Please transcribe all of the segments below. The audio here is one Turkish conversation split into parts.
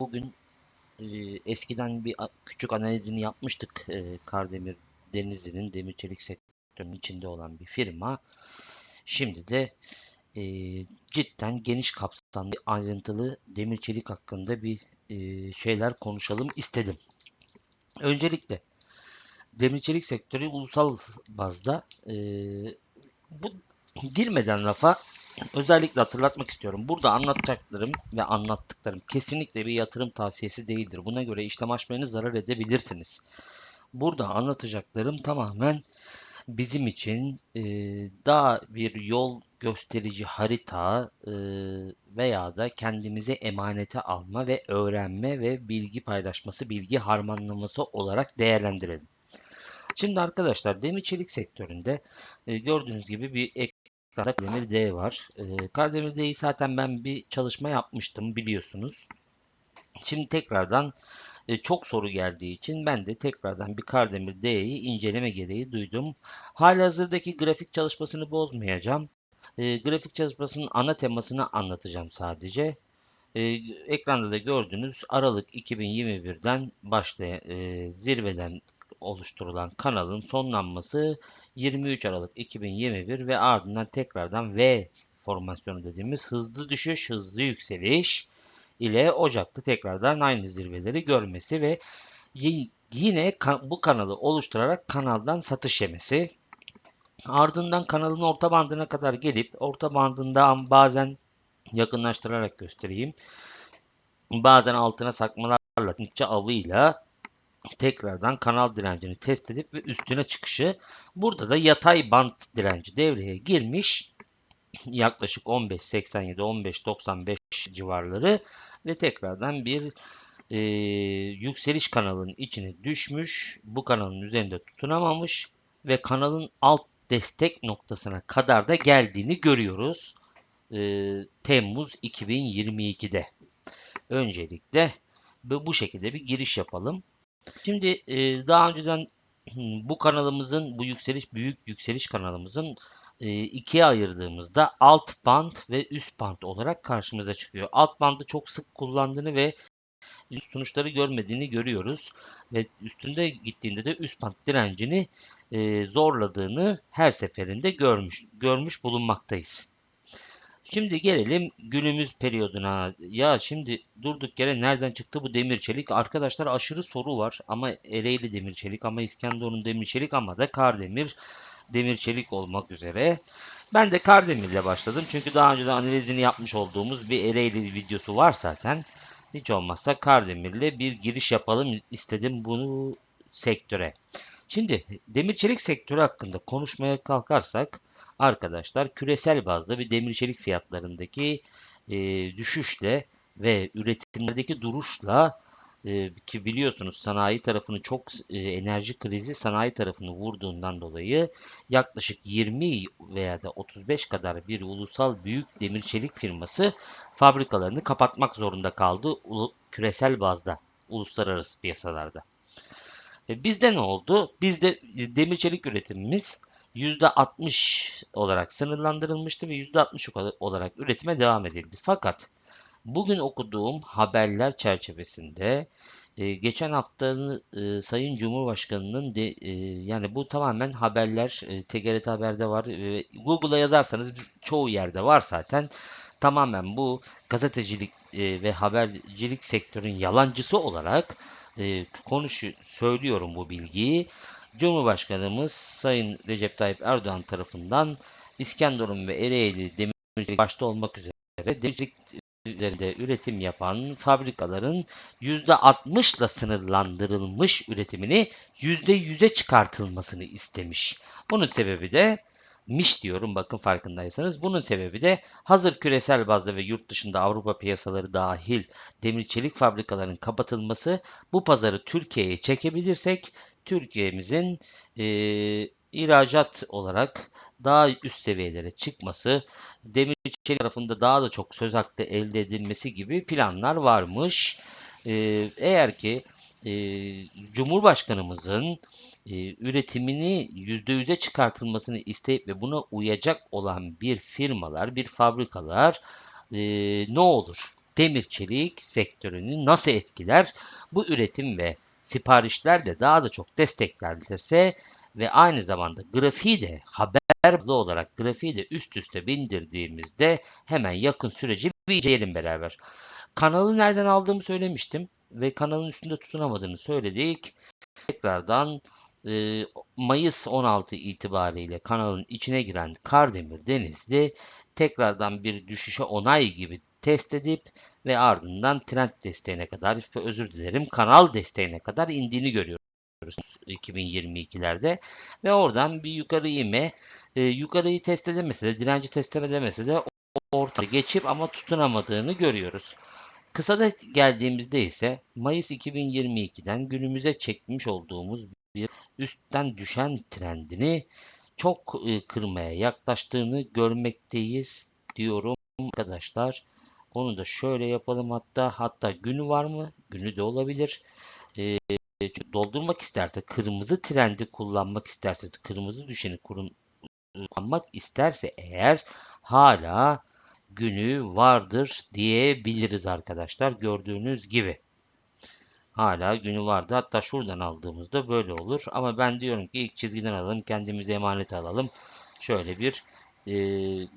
bugün e, eskiden bir küçük analizini yapmıştık. E, Kardemir Denizli'nin demir çelik sektörünün içinde olan bir firma. Şimdi de e, cidden geniş kapsamlı ayrıntılı demir çelik hakkında bir e, şeyler konuşalım istedim. Öncelikle demir çelik sektörü ulusal bazda e, bu girmeden lafa özellikle hatırlatmak istiyorum. Burada anlatacaklarım ve anlattıklarım kesinlikle bir yatırım tavsiyesi değildir. Buna göre işlem açmayını zarar edebilirsiniz. Burada anlatacaklarım tamamen bizim için e, daha bir yol gösterici harita e, veya da kendimize emanete alma ve öğrenme ve bilgi paylaşması, bilgi harmanlaması olarak değerlendirelim. Şimdi arkadaşlar demir çelik sektöründe e, gördüğünüz gibi bir Kardemir D var. E, Kardemir D'yi zaten ben bir çalışma yapmıştım biliyorsunuz. Şimdi tekrardan e, çok soru geldiği için ben de tekrardan bir Kardemir D'yi inceleme gereği duydum. Halihazırdaki grafik çalışmasını bozmayacağım. E, grafik çalışmasının ana temasını anlatacağım sadece. E, ekranda da gördüğünüz Aralık 2021'den başlayan e, zirveden oluşturulan kanalın sonlanması 23 Aralık 2021 ve ardından tekrardan V formasyonu dediğimiz hızlı düşüş, hızlı yükseliş ile Ocak'ta tekrardan aynı zirveleri görmesi ve yine bu kanalı oluşturarak kanaldan satış yemesi. Ardından kanalın orta bandına kadar gelip orta bandından bazen yakınlaştırarak göstereyim. Bazen altına sakmalarla, avıyla tekrardan kanal direncini test edip ve üstüne çıkışı. Burada da yatay bant direnci devreye girmiş. Yaklaşık 15.87, 15.95 civarları ve tekrardan bir e, yükseliş kanalının içine düşmüş. Bu kanalın üzerinde tutunamamış ve kanalın alt destek noktasına kadar da geldiğini görüyoruz. E, Temmuz 2022'de. Öncelikle bu şekilde bir giriş yapalım. Şimdi e, daha önceden hmm, bu kanalımızın, bu yükseliş büyük yükseliş kanalımızın e, ikiye ayırdığımızda alt band ve üst band olarak karşımıza çıkıyor. Alt bandı çok sık kullandığını ve sonuçları görmediğini görüyoruz ve üstünde gittiğinde de üst band direncini e, zorladığını her seferinde görmüş görmüş bulunmaktayız. Şimdi gelelim günümüz periyoduna. Ya şimdi durduk yere nereden çıktı bu demir çelik? Arkadaşlar aşırı soru var ama Ereğli demir çelik ama İskenderun demir çelik ama da Kardemir demir çelik olmak üzere. Ben de Kardemir'le başladım. Çünkü daha önce de analizini yapmış olduğumuz bir Ereğli videosu var zaten. Hiç olmazsa Kardemir'le bir giriş yapalım istedim bunu sektöre. Şimdi demir çelik sektörü hakkında konuşmaya kalkarsak arkadaşlar küresel bazda bir demir çelik fiyatlarındaki e, düşüşle ve üretimlerdeki duruşla e, ki biliyorsunuz sanayi tarafını çok e, enerji krizi sanayi tarafını vurduğundan dolayı yaklaşık 20 veya da 35 kadar bir ulusal büyük demir çelik firması fabrikalarını kapatmak zorunda kaldı ulu- küresel bazda uluslararası piyasalarda. E, Bizde ne oldu? Bizde e, demir çelik üretimimiz %60 olarak sınırlandırılmıştı ve %60 olarak üretime devam edildi. Fakat bugün okuduğum haberler çerçevesinde e, geçen hafta e, Sayın Cumhurbaşkanı'nın de, e, yani bu tamamen haberler e, TGRT Haber'de var. Google'a yazarsanız çoğu yerde var zaten. Tamamen bu gazetecilik ve habercilik sektörün yalancısı olarak e, konuş söylüyorum bu bilgiyi. Cumhurbaşkanımız Sayın Recep Tayyip Erdoğan tarafından İskenderun ve Ereğli Demircilik başta olmak üzere demircilik üzerinde üretim yapan fabrikaların %60 ile sınırlandırılmış üretimini %100'e çıkartılmasını istemiş. Bunun sebebi de miş diyorum bakın farkındaysanız. Bunun sebebi de hazır küresel bazda ve yurt dışında Avrupa piyasaları dahil demir çelik fabrikalarının kapatılması bu pazarı Türkiye'ye çekebilirsek Türkiye'mizin e, ihracat olarak daha üst seviyelere çıkması, demir çelik tarafında daha da çok söz hakkı elde edilmesi gibi planlar varmış. E, eğer ki e, Cumhurbaşkanımızın e, üretimini %100'e çıkartılmasını isteyip ve buna uyacak olan bir firmalar, bir fabrikalar e, ne olur? demir çelik sektörünü nasıl etkiler? Bu üretim ve siparişler de daha da çok desteklenirse ve aynı zamanda grafiği de haber olarak grafiği de üst üste bindirdiğimizde hemen yakın süreci bir inceleyelim beraber. Kanalı nereden aldığımı söylemiştim ve kanalın üstünde tutunamadığını söyledik. Tekrardan Mayıs 16 itibariyle kanalın içine giren Kardemir Denizli tekrardan bir düşüşe onay gibi test edip ve ardından trend desteğine kadar özür dilerim kanal desteğine kadar indiğini görüyoruz 2022'lerde ve oradan bir yukarı ime e, yukarıyı test edemese de direnci test edemese de orta geçip ama tutunamadığını görüyoruz. Kısada geldiğimizde ise Mayıs 2022'den günümüze çekmiş olduğumuz üstten düşen trendini çok e, kırmaya yaklaştığını görmekteyiz diyorum arkadaşlar. Onu da şöyle yapalım hatta hatta günü var mı? Günü de olabilir. E, doldurmak isterse kırmızı trendi kullanmak isterse kırmızı düşeni kurum, kullanmak isterse eğer hala günü vardır diyebiliriz arkadaşlar. Gördüğünüz gibi. Hala günü vardı. Hatta şuradan aldığımızda böyle olur. Ama ben diyorum ki ilk çizgiden alalım. Kendimize emanet alalım. Şöyle bir e,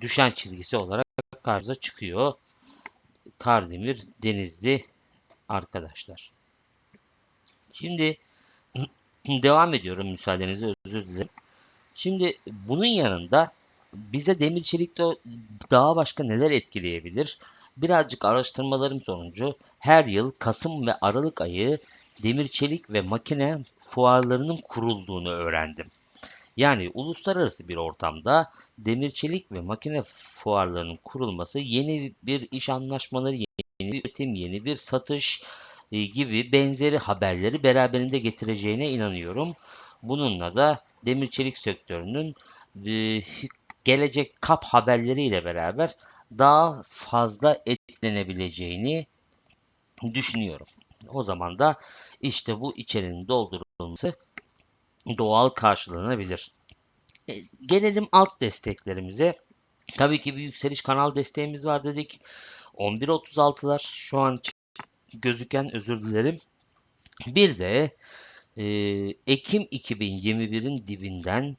düşen çizgisi olarak karşımıza çıkıyor. Kardemir Denizli arkadaşlar. Şimdi devam ediyorum müsaadenizle özür dilerim. Şimdi bunun yanında bize demir çelikte daha başka neler etkileyebilir? Birazcık araştırmalarım sonucu her yıl Kasım ve Aralık ayı demir çelik ve makine fuarlarının kurulduğunu öğrendim. Yani uluslararası bir ortamda demir çelik ve makine fuarlarının kurulması yeni bir iş anlaşmaları, yeni bir üretim, yeni bir satış e, gibi benzeri haberleri beraberinde getireceğine inanıyorum. Bununla da demir çelik sektörünün e, gelecek kap haberleriyle beraber daha fazla etkilenebileceğini düşünüyorum. O zaman da işte bu içerinin doldurulması doğal karşılanabilir. E, gelelim alt desteklerimize. Tabii ki bir yükseliş kanal desteğimiz var dedik. 11.36'lar şu an gözüken özür dilerim. Bir de e, Ekim 2021'in dibinden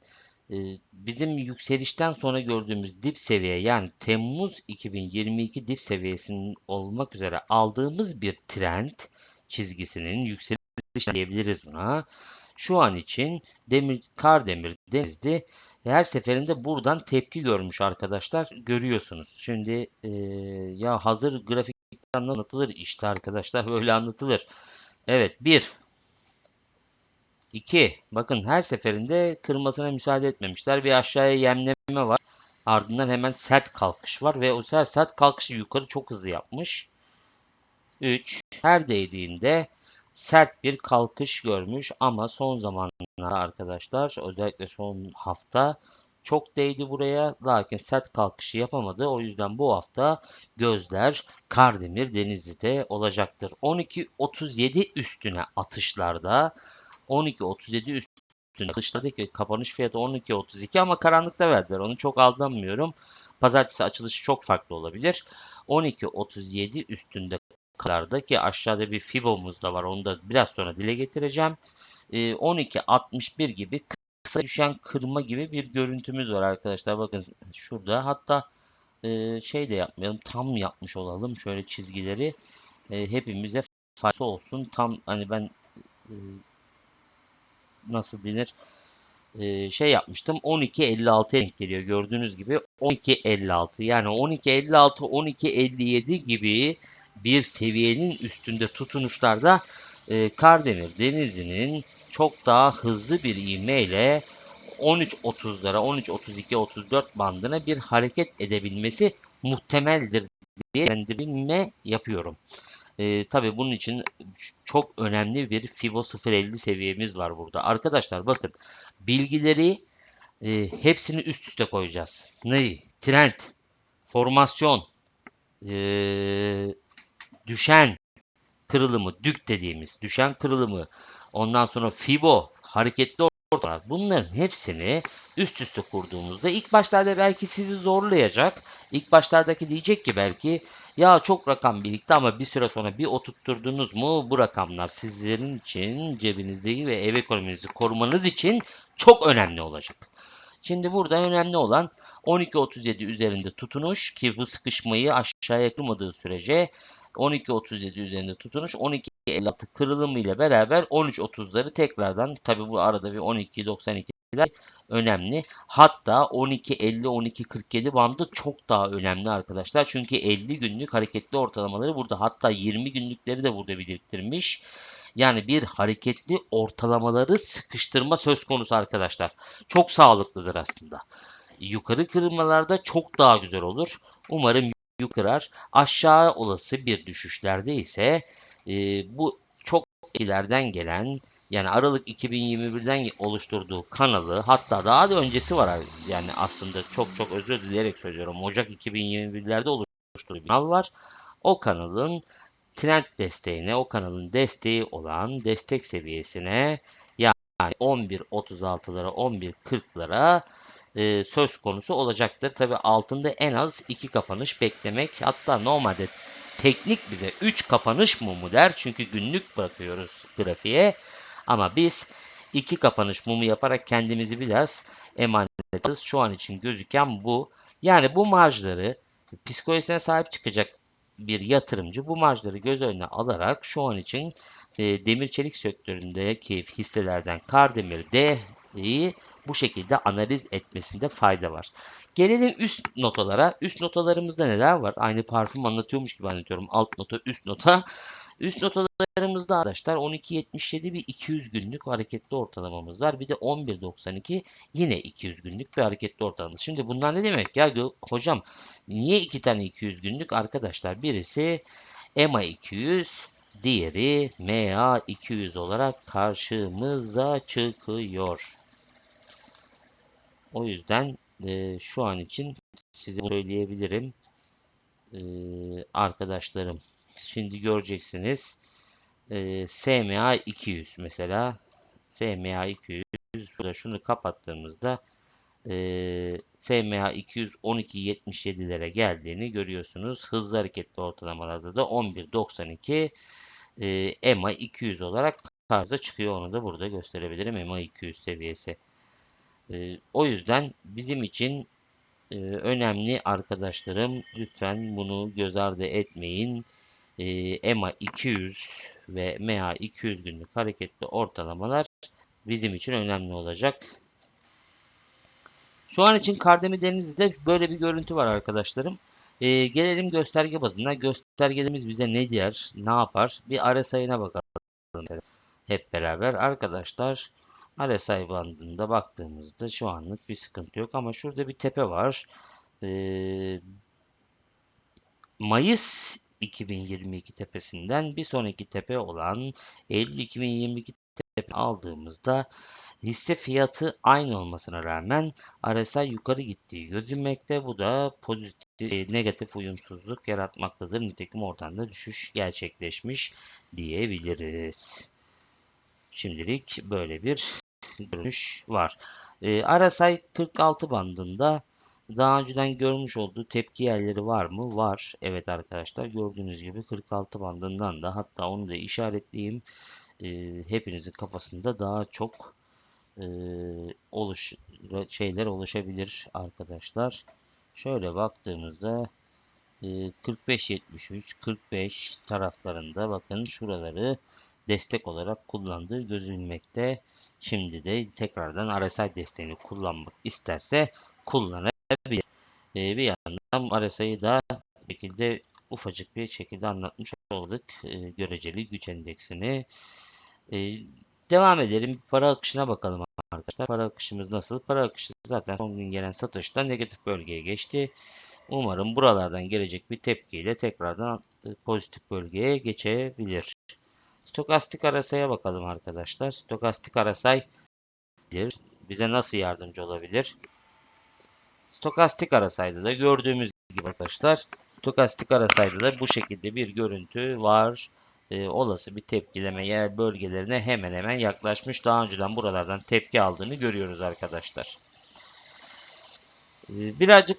bizim yükselişten sonra gördüğümüz dip seviye yani Temmuz 2022 dip seviyesinin olmak üzere aldığımız bir trend çizgisinin yükseliş diyebiliriz buna. Şu an için demir Kardemir Denizli her seferinde buradan tepki görmüş arkadaşlar. Görüyorsunuz. Şimdi e, ya hazır grafikten anlatılır işte arkadaşlar böyle anlatılır. Evet bir 2. Bakın her seferinde kırmasına müsaade etmemişler. Bir aşağıya yemleme var. Ardından hemen sert kalkış var ve o sert, sert kalkışı yukarı çok hızlı yapmış. 3. Her değdiğinde sert bir kalkış görmüş ama son zamanlarda arkadaşlar özellikle son hafta çok değdi buraya lakin sert kalkışı yapamadı. O yüzden bu hafta gözler Kardemir Denizli'de olacaktır. 12.37 üstüne atışlarda 12.37 üstünde atışlardaki kapanış fiyatı 12.32 ama karanlıkta verdiler. Onu çok aldanmıyorum. Pazartesi açılışı çok farklı olabilir. 12.37 üstünde kadar ki aşağıda bir fibomuz da var. Onu da biraz sonra dile getireceğim. 12.61 ee, gibi kısa düşen kırma gibi bir görüntümüz var arkadaşlar. Bakın şurada hatta e, şey de yapmayalım. Tam yapmış olalım şöyle çizgileri. E, hepimize fayda olsun. Tam hani ben e, nasıl denir e, şey yapmıştım 12.56'ya denk geliyor gördüğünüz gibi 12.56 yani 12.56 12.57 gibi bir seviyenin üstünde tutunuşlarda e, Kardemir Denizli'nin çok daha hızlı bir ivmeyle 13.30'lara 13.32-34 bandına bir hareket edebilmesi muhtemeldir diye kendime yapıyorum. E, tabii bunun için çok önemli bir FIBO 0.50 seviyemiz var burada. Arkadaşlar bakın bilgileri e, hepsini üst üste koyacağız. Ne? Trend, formasyon, e, düşen kırılımı, dük dediğimiz düşen kırılımı, ondan sonra FIBO, hareketli ortalar. Bunların hepsini üst üste kurduğumuzda ilk başlarda belki sizi zorlayacak. İlk başlardaki diyecek ki belki ya çok rakam birikti ama bir süre sonra bir oturtturdunuz mu bu rakamlar sizlerin için cebinizdeki ve ev ekonominizi korumanız için çok önemli olacak. Şimdi burada önemli olan 12.37 üzerinde tutunuş ki bu sıkışmayı aşağıya kırmadığı sürece 12.37 üzerinde tutunuş 12.56 kırılımı ile beraber 13.30'ları tekrardan tabi bu arada bir 12.92'ler önemli. Hatta 12.50-12.47 bandı çok daha önemli arkadaşlar. Çünkü 50 günlük hareketli ortalamaları burada hatta 20 günlükleri de burada biriktirmiş. Yani bir hareketli ortalamaları sıkıştırma söz konusu arkadaşlar. Çok sağlıklıdır aslında. Yukarı kırılmalarda çok daha güzel olur. Umarım yukarı aşağı olası bir düşüşlerde ise e, bu çok ileriden gelen yani Aralık 2021'den oluşturduğu kanalı hatta daha da öncesi var yani aslında çok çok özür dileyerek söylüyorum. Ocak 2021'lerde oluşturduğu bir kanal var. O kanalın trend desteğine, o kanalın desteği olan destek seviyesine yani 11.36'lara, 11.40'lara e, söz konusu olacaktır. Tabi altında en az 2 kapanış beklemek hatta normalde teknik bize 3 kapanış mumu der. Çünkü günlük bakıyoruz grafiğe. Ama biz 2 kapanış mumu yaparak kendimizi biraz emanet ederiz. Şu an için gözüken bu. Yani bu marjları psikolojisine sahip çıkacak bir yatırımcı bu marjları göz önüne alarak şu an için e, demir çelik sektöründeki hisselerden Kardemir D'yi bu şekilde analiz etmesinde fayda var. Gelelim üst notalara. Üst notalarımızda neler var? Aynı parfüm anlatıyormuş gibi anlatıyorum. Alt nota, üst nota. Üst notalarımızda arkadaşlar 12.77 bir 200 günlük hareketli ortalamamız var. Bir de 11.92 yine 200 günlük bir hareketli ortalamamız. Şimdi bunlar ne demek ya hocam? Niye iki tane 200 günlük arkadaşlar? Birisi EMA 200, diğeri MA 200 olarak karşımıza çıkıyor. O yüzden e, şu an için size söyleyebilirim e, arkadaşlarım. Şimdi göreceksiniz. E, SMA 200 mesela. SMA 200 burada şunu kapattığımızda e, SMA 212.77'lere geldiğini görüyorsunuz. Hızlı hareketli ortalamalarda da 11.92 e, EMA 200 olarak karşıda çıkıyor. Onu da burada gösterebilirim. EMA 200 seviyesi. E, o yüzden bizim için e, önemli arkadaşlarım lütfen bunu göz ardı etmeyin. E, EMA 200 ve MA 200 günlük hareketli ortalamalar bizim için önemli olacak. Şu an için Kardemir Denizli'de böyle bir görüntü var arkadaşlarım. E, gelelim gösterge bazına. Göstergelerimiz bize ne diyor, ne yapar? Bir RSI'ne bakalım hep beraber. Arkadaşlar RSI bandında baktığımızda şu anlık bir sıkıntı yok ama şurada bir tepe var. Ee, Mayıs 2022 tepesinden bir sonraki tepe olan Eylül 2022 tepe aldığımızda hisse fiyatı aynı olmasına rağmen RSI yukarı gittiği gözükmekte. Bu da pozitif, negatif uyumsuzluk yaratmaktadır. Nitekim oradan da düşüş gerçekleşmiş diyebiliriz. Şimdilik böyle bir görünüş var. E, RSI 46 bandında daha önceden görmüş olduğu tepki yerleri var mı? Var. Evet arkadaşlar gördüğünüz gibi 46 bandından da hatta onu da işaretleyeyim. E, hepinizin kafasında daha çok e, oluş şeyler oluşabilir arkadaşlar. Şöyle baktığımızda 45-73, 45 taraflarında bakın şuraları destek olarak kullandığı gözükmekte. Şimdi de tekrardan RSI desteğini kullanmak isterse kullanabilir. Ee, bir yandan RSI'yi da şekilde ufacık bir şekilde anlatmış olduk. Ee, göreceli güç endeksini. Ee, devam edelim. Para akışına bakalım arkadaşlar. Para akışımız nasıl? Para akışı zaten son gün gelen satışta negatif bölgeye geçti. Umarım buralardan gelecek bir tepkiyle tekrardan e, pozitif bölgeye geçebilir. Stokastik arasaya bakalım arkadaşlar. Stokastik arasay bize nasıl yardımcı olabilir? Stokastik arasayda da gördüğümüz gibi arkadaşlar stokastik arasayda da bu şekilde bir görüntü var. e, olası bir tepkileme yer bölgelerine hemen hemen yaklaşmış. Daha önceden buralardan tepki aldığını görüyoruz arkadaşlar. E, birazcık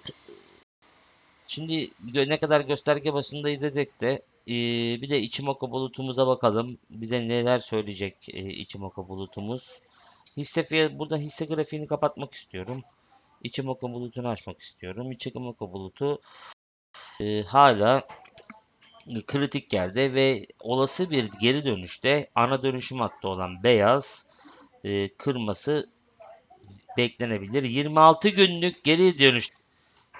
şimdi ne kadar gösterge basında izledik de e, bir de Ichimoku bulutumuza bakalım. Bize neler söyleyecek e, Ichimoku bulutumuz. Hisse fiyat, burada hisse grafiğini kapatmak istiyorum. Ichimoku bulutunu açmak istiyorum. Ichimoku bulutu e, hala kritik yerde ve olası bir geri dönüşte ana dönüşüm hattı olan beyaz e, kırması beklenebilir. 26 günlük geri dönüş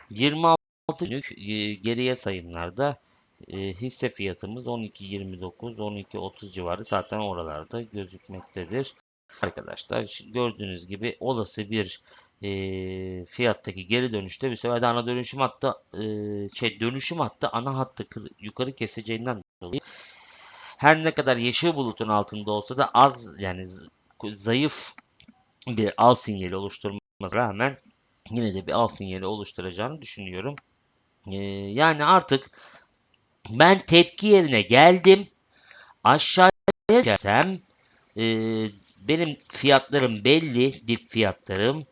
26 günlük e, geriye sayımlarda e, hisse fiyatımız 12.29 12.30 civarı zaten oralarda gözükmektedir. Arkadaşlar gördüğünüz gibi olası bir e, fiyattaki geri dönüşte bir sefer de ana dönüşüm hattı e, şey dönüşüm hattı ana hattı kır- yukarı keseceğinden dolayı her ne kadar yeşil bulutun altında olsa da az yani zayıf bir al sinyali oluşturmasına rağmen yine de bir al sinyali oluşturacağını düşünüyorum. E, yani artık ben tepki yerine geldim. Aşağıya düşersem e, benim fiyatlarım belli, dip fiyatlarım.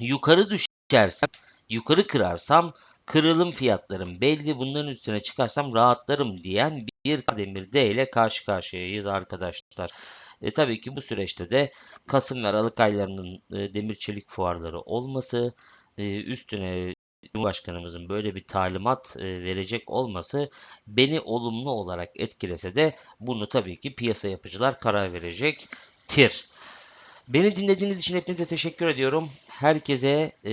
Yukarı düşersem, yukarı kırarsam kırılım fiyatlarım belli. Bunların üstüne çıkarsam rahatlarım diyen bir Demir D ile karşı karşıyayız arkadaşlar. E, tabii ki bu süreçte de Kasım ve Aralık aylarının e, demir çelik fuarları olması, e, üstüne Cumhurbaşkanımızın böyle bir talimat e, verecek olması beni olumlu olarak etkilese de bunu tabii ki piyasa yapıcılar karar verecektir. Beni dinlediğiniz için hepinize teşekkür ediyorum. Herkese e,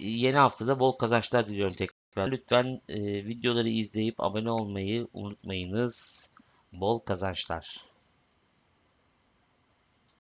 yeni haftada bol kazançlar diliyorum tekrar. Lütfen e, videoları izleyip abone olmayı unutmayınız. Bol kazançlar.